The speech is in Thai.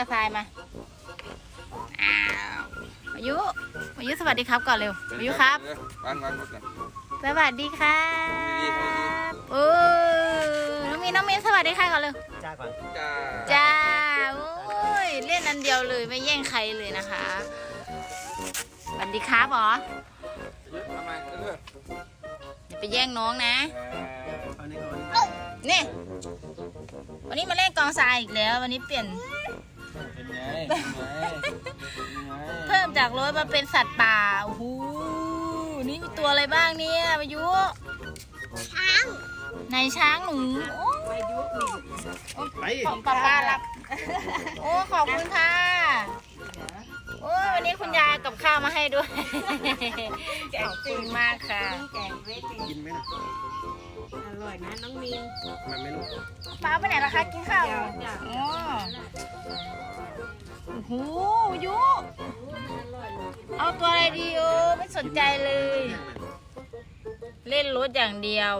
กับทรายมาอ้าวอายุอายุสวัสดีครับก่อนเร็วอายุครับวางวางรถก่อนสวัสดีค่ะดีๆดีโอ้น้องมีนน้องมีนสวัสดีค่ะก่อนเร็วจ้าก่อนจ้าจ้าโอ้ยเล่นอันเดียวเลยไม่แย่งใครเลยนะคะสวัสดีครับหรออะไมเรื่อยอย่าไปแย่งน้องนะเนี่เอานี่นี่วันนี้มาเล่นกองทรายอีกแล้ว วันนี้เปลี่ยน เป็นไงเป็นไงเป็นไงเพิ่มจากรถมาเป็นสัตว์ป่าโอ้โหนี่มีตัวอะไรบ้างเนี่ยพายุช้างในช้างหนูโอ้ไปของป้าป้ารับ โอ้ขอบคุณค่ะโอ้ยวันนี้คุณยายกับข้าวมาให้ด้วย ขอบคุณมากค่ะ แกงเวทีกินไหมนะอร่อยนะน้องมีนมันไม่รู้ป้าไปไหนล่ะคะกินข้าวเดี๋ยวจะอ๋อโอ้โหยุอร่อยเลยเอาตัวอะไรดีโอไม่สนใจเลย เล่นรถอย่างเดียว